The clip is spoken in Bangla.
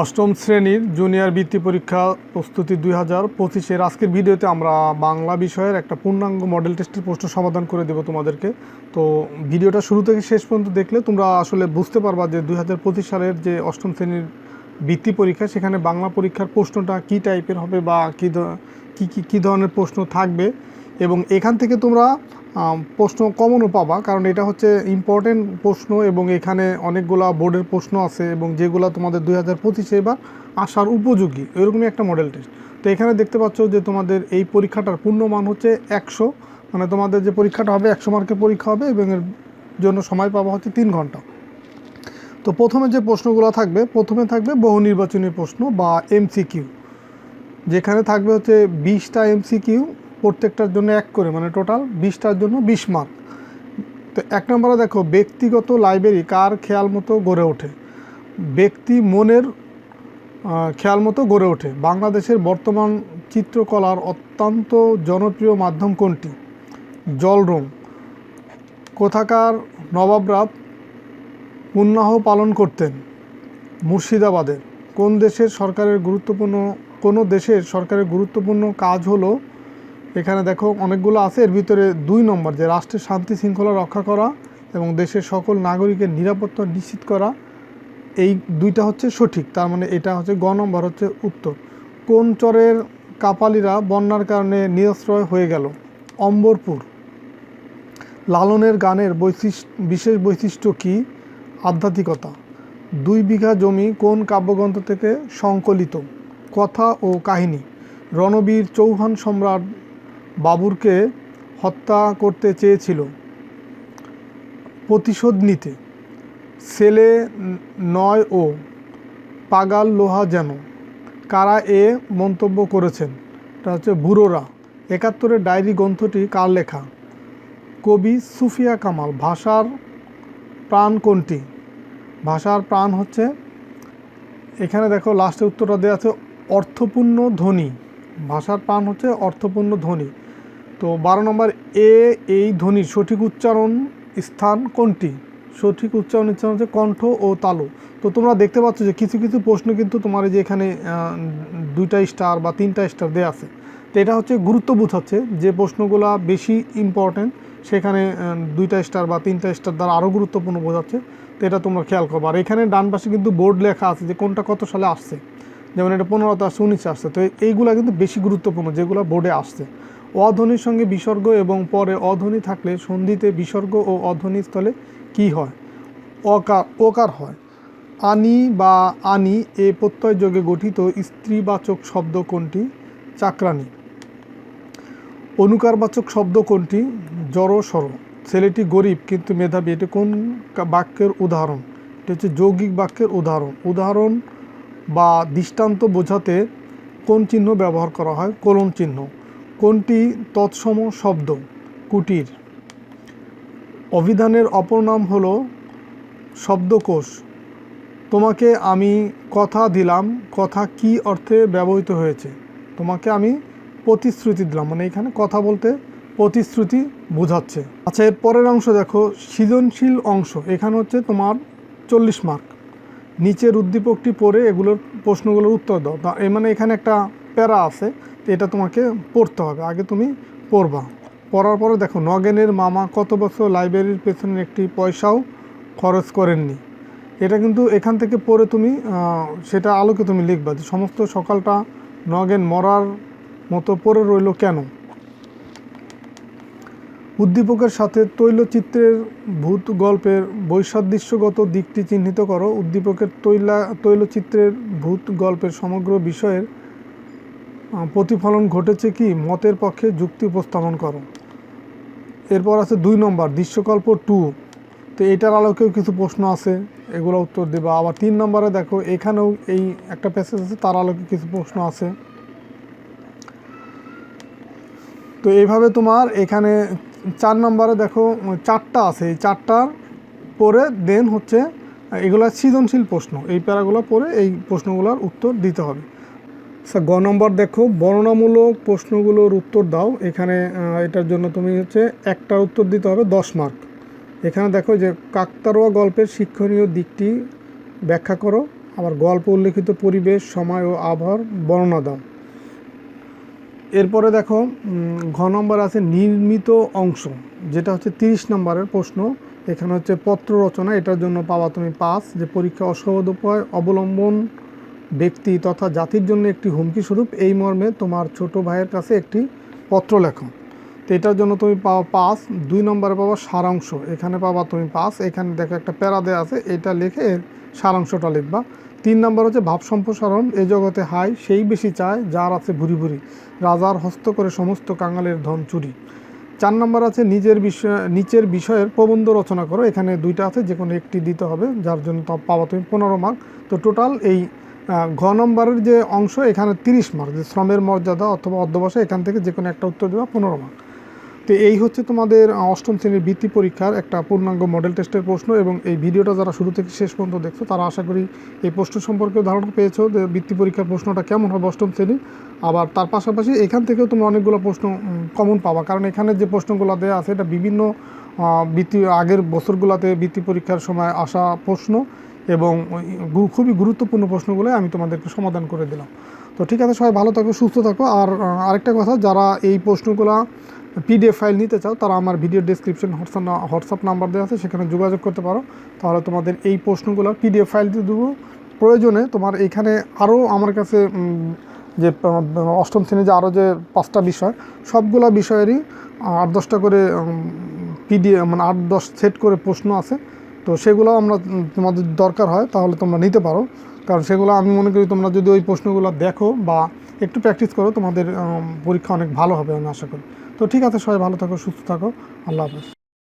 অষ্টম শ্রেণির জুনিয়র বৃত্তি পরীক্ষা প্রস্তুতি দুই হাজার পঁচিশের আজকের ভিডিওতে আমরা বাংলা বিষয়ের একটা পূর্ণাঙ্গ মডেল টেস্টের প্রশ্ন সমাধান করে দেবো তোমাদেরকে। তো ভিডিওটা শুরু থেকে শেষ পর্যন্ত দেখলে তোমরা আসলে বুঝতে পারবা যে দুই হাজার পঁচিশ সালের যে অষ্টম শ্রেণির বৃত্তি পরীক্ষা, সেখানে বাংলা পরীক্ষার প্রশ্নটা কী টাইপের হবে বা কী কী কী ধরনের প্রশ্ন থাকবে এবং এখান থেকে তোমরা প্রশ্ন কমনও পাবা, কারণ এটা হচ্ছে ইম্পর্টেন্ট প্রশ্ন এবং এখানে অনেকগুলা বোর্ডের প্রশ্ন আছে এবং যেগুলো তোমাদের দুই হাজার পঁচিশে এবার আসার উপযোগী। এরকমই একটা মডেল টেস্ট তো এখানে দেখতে পাচ্ছ যে তোমাদের এই পরীক্ষাটার পূর্ণমান হচ্ছে একশো। মানে তোমাদের যে পরীক্ষাটা হবে, একশো মার্কের পরীক্ষা হবে এবং এর জন্য সময় পাবা হচ্ছে তিন ঘণ্টা। তো প্রথমে যে প্রশ্নগুলো থাকবে, প্রথমে থাকবে বহু নির্বাচনী প্রশ্ন বা এমসিকিউ যেখানে থাকবে হচ্ছে বিশটা এমসিকিউ প্রত্যেকটার জন্য এক করে মানে টোটাল বিশটার জন্য বিশ মার্ক তো এক নম্বরে দেখো, ব্যক্তিগত লাইব্রেরি কার খেয়াল মতো গড়ে ওঠে? ব্যক্তি মনের খেয়াল মতো গড়ে ওঠে। বাংলাদেশের বর্তমান চিত্রকলার অত্যন্ত জনপ্রিয় মাধ্যম কোনটি? জল রং কোথাকার নবাবরা পুণ্যাহ পালন করতেন? মুর্শিদাবাদের কোন দেশের সরকারের গুরুত্বপূর্ণ, কোনো দেশের সরকারের গুরুত্বপূর্ণ কাজ হলো এখানে দেখো অনেকগুলো আছে। এর ভিতরে দুই নম্বর, যে রাষ্ট্রের শান্তি শৃঙ্খলা রক্ষা করা এবং দেশের সকল নাগরিকের নিরাপত্তা নিশ্চিত করা, এই দুইটা হচ্ছে সঠিক। তার মানে এটা হচ্ছে গ নম্বর হচ্ছে উত্তর। কোন চরের কাপালিরা বন্যার কারণে নিরাশ্রয় হয়ে গেল? অম্বরপুর। লালনের গানের বৈশিষ্ট্য বিশেষ বৈশিষ্ট্য কি? আধ্যাত্মিকতা। দুই বিঘা জমি কোন কাব্যগ্রন্থ থেকে সংকলিত? কথা ও কাহিনী। রণবীর চৌহান সম্রাট বাবুরকে হত্যা করতে চেয়েছিল। প্রতিশোধ নিতে। ছেলে নয় ও পাগাল লোহা যেন। কারা এ মন্তব্য করেছেন? এটা হচ্ছে বুড়োরা। একাত্তরের ডায়েরি গ্রন্থটি কার লেখা? কবি সুফিয়া কামাল। ভাষার প্রাণ কোনটি? ভাষার প্রাণ হচ্ছে, এখানে দেখো লাস্টে উত্তরটা দেওয়া আছে, অর্থপূর্ণ ধ্বনি। ভাষার প্রাণ হচ্ছে অর্থপূর্ণ ধ্বনি। তো বারো নম্বর, এ, এই ধ্বনির সঠিক উচ্চারণ স্থান কোনটি? সঠিক উচ্চারণ স্থান হচ্ছে কণ্ঠ ও তালু। তো তোমরা দেখতে পাচ্ছ যে কিছু কিছু প্রশ্ন কিন্তু তোমার এই যে এখানে দুইটা স্টার বা তিনটা স্টার দেওয়া আছে। তো এটা হচ্ছে গুরুত্ব বোঝাচ্ছে যে প্রশ্নগুলো বেশি ইম্পর্ট্যান্ট সেখানে দুইটা স্টার বা তিনটা স্টার দ্বারা আরও গুরুত্বপূর্ণ বোঝাচ্ছে। তো এটা তোমরা খেয়াল করব। আর এখানে ডান পাশে কিন্তু বোর্ড লেখা আছে যে কোনটা কত সালে আসছে। যেমন এটা পনেরোতে আসছে, উনিশে আসছে। তো এইগুলা কিন্তু বেশি গুরুত্বপূর্ণ যেগুলো বোর্ডে আসছে। অধ্বনির সঙ্গে বিসর্গ এবং পরে অধ্বনি থাকলে সন্ধিতে বিসর্গ ও অধ্বনি স্থলে কি হয়? অকার ওকার হয়। আনি বা আনি এ প্রত্যয় যোগে গঠিত স্ত্রীবাচক শব্দ কোনটি? চাকরানি অনুকারবাচক শব্দ কোনটি? জড় সর ছেলেটি গরিব, কিন্তু মেধাবী। এটা কোন বাক্যের উদাহরণ? এটা হচ্ছে যৌগিক বাক্যের উদাহরণ। উদাহরণ বা দৃষ্টান্ত বোঝাতে কোন চিহ্ন ব্যবহার করা হয়? কোলন চিহ্ন। কোনটি তৎসম শব্দ? কুটির। অভিধানের অপর নাম হল শব্দকোষ। তোমাকে আমি কথা দিলাম, কথা কি অর্থে ব্যবহৃত হয়েছে? তোমাকে আমি প্রতিশ্রুতি দিলাম মানে এখানে কথা বলতে প্রতিশ্রুতি বোঝাচ্ছে। আচ্ছা এর পরের অংশ দেখো, সৃজনশীল অংশ, এখানে হচ্ছে তোমার চল্লিশ মার্ক। নিচের উদ্দীপকটি পড়ে এগুলোর প্রশ্নগুলোর উত্তর দাও। মানে এখানে একটা প্যারা আছে এটা তোমাকে পড়তে হবে। আগে তুমি পড়বা। পড়ার পরে দেখো, নগেনের মামা কত বছর লাইব্রেরির পেছনে একটি পয়সাও খরচ করেননি। এটা কিন্তু এখান থেকে পড়ে তুমি সেটা আলোকে তুমি লিখবা যে সমস্ত সকালটা নগেন মরার মতো পড়ে রইল কেন? উদ্দীপকের সাথে তৈলচিত্রের ভূত গল্পের বৈসাদৃশ্যগত দিকটি চিহ্নিত করো। উদ্দীপকের তৈলা, তৈলচিত্রের ভূত গল্পের সমগ্র বিষয়ের প্রতিফলন ঘটেছে কি? মতের পক্ষে যুক্তি উপস্থাপন করো। এরপর আছে দুই নম্বর, দৃশ্যকল্প টু তো এটার আলোকেও কিছু প্রশ্ন আছে, এগুলো উত্তর দেবা। আবার তিন নম্বরে দেখো, এখানেও এই একটা প্যাসেজ আছে, তার আলোকে কিছু প্রশ্ন আছে। তো এইভাবে তোমার এখানে চার নম্বরে দেখো, চারটা আছে। এই চারটার পরে দেন হচ্ছে, এগুলো সৃজনশীল প্রশ্ন। এই প্যারাগুলো পরে এই প্রশ্নগুলোর উত্তর দিতে হবে। গ নম্বর দেখো, বর্ণনামূলক প্রশ্নগুলোর উত্তর দাও। এখানে এটার জন্য তুমি হচ্ছে একটার উত্তর দিতে হবে, দশ মার্ক। এখানে দেখো যে কাকতারোয়া গল্পের শিক্ষণীয় দিকটি ব্যাখ্যা করো। আবার গল্প উল্লেখিত পরিবেশ, সময় ও আবহাওয়ার বর্ণনা দাও। এরপরে দেখো ঘ নম্বর আছে নির্মিত অংশ, যেটা হচ্ছে তিরিশ নম্বরের প্রশ্ন। এখানে হচ্ছে পত্র রচনা, এটার জন্য পাওয়া তুমি পাস যে পরীক্ষা অসহদ উপায়, অবলম্বন ব্যক্তি তথা জাতির জন্য একটি হুমকি স্বরূপ। এই মর্মে তোমার ছোট ভাইয়ের কাছে একটি পত্র লেখো। তো এটার জন্য তুমি পাওয়া পাস দুই নম্বরে পাবা সারাংশ। এখানে পাবা তুমি পাস এখানে দেখো একটা প্যারা দেওয়া আছে, এটা লিখে সারাংশটা লিখবা। তিন নম্বর হচ্ছে ভাব সম্প্রসারণ। এ জগতে হাই, সেই বেশি চায় যার আছে ভুরি ভুরি। রাজার হস্ত করে সমস্ত কাঙালের ধন চুরি। চার নম্বর আছে নিজের বিষয়, নিচের বিষয়ের প্রবন্ধ রচনা করো। এখানে দুইটা আছে যে কোনো একটি দিতে হবে, যার জন্য পাবা তুমি পনেরো মার্ক তো টোটাল এই ঘ নম্বরের যে অংশ, এখানে তিরিশ মার্ক যে শ্রমের মর্যাদা অথবা অধ্যবসায়, এখান থেকে যে কোনো একটা উত্তর দেওয়া পনেরো মার্ক তো এই হচ্ছে তোমাদের অষ্টম শ্রেণির বৃত্তি পরীক্ষার একটা পূর্ণাঙ্গ মডেল টেস্টের প্রশ্ন এবং এই ভিডিওটা যারা শুরু থেকে শেষ পর্যন্ত দেখছ, তারা আশা করি এই প্রশ্ন সম্পর্কে ধারণা পেয়েছ যে বৃত্তি পরীক্ষার প্রশ্নটা কেমন হবে অষ্টম শ্রেণি। আবার তার পাশাপাশি এখান থেকেও তুমি অনেকগুলো প্রশ্ন কমন পাবা। কারণ এখানে যে প্রশ্নগুলো দেওয়া আছে, এটা বিভিন্ন বৃত্তি, আগের বছরগুলোতে বৃত্তি পরীক্ষার সময় আসা প্রশ্ন। এবং খুবই গুরুত্বপূর্ণ প্রশ্নগুলো আমি তোমাদেরকে সমাধান করে দিলাম। তো ঠিক আছে, সবাই ভালো থাকো, সুস্থ থাকো। আর আরেকটা কথা, যারা এই প্রশ্নগুলো পিডিএফ ফাইল নিতে চাও, তারা আমার video description WhatsApp WhatsApp number দেওয়া আছে, সেখানে যোগাযোগ করতে পারো। তাহলে তোমাদের এই প্রশ্নগুলো পিডিএফ ফাইল দিয়ে দেবো। প্রয়োজনে তোমার এখানে আরও আমার কাছে যে অষ্টম শ্রেণি যে আরও যে পাঁচটা বিষয়, সবগুলা বিষয়েরই আট দশটা করে পিডিএফ মানে আট দশ সেট করে প্রশ্ন আছে। তো সেগুলো আমরা তোমাদের দরকার হয়, তাহলে তোমরা নিতে পারো। কারণ সেগুলো আমি মনে করি তোমরা যদি ওই প্রশ্নগুলো দেখো বা একটু প্র্যাকটিস করো, তোমাদের পরীক্ষা অনেক ভালো হবে আমি আশা করি। তো ঠিক আছে, সবাই ভালো থাকো, সুস্থ থাকো। আল্লাহ হাফেজ।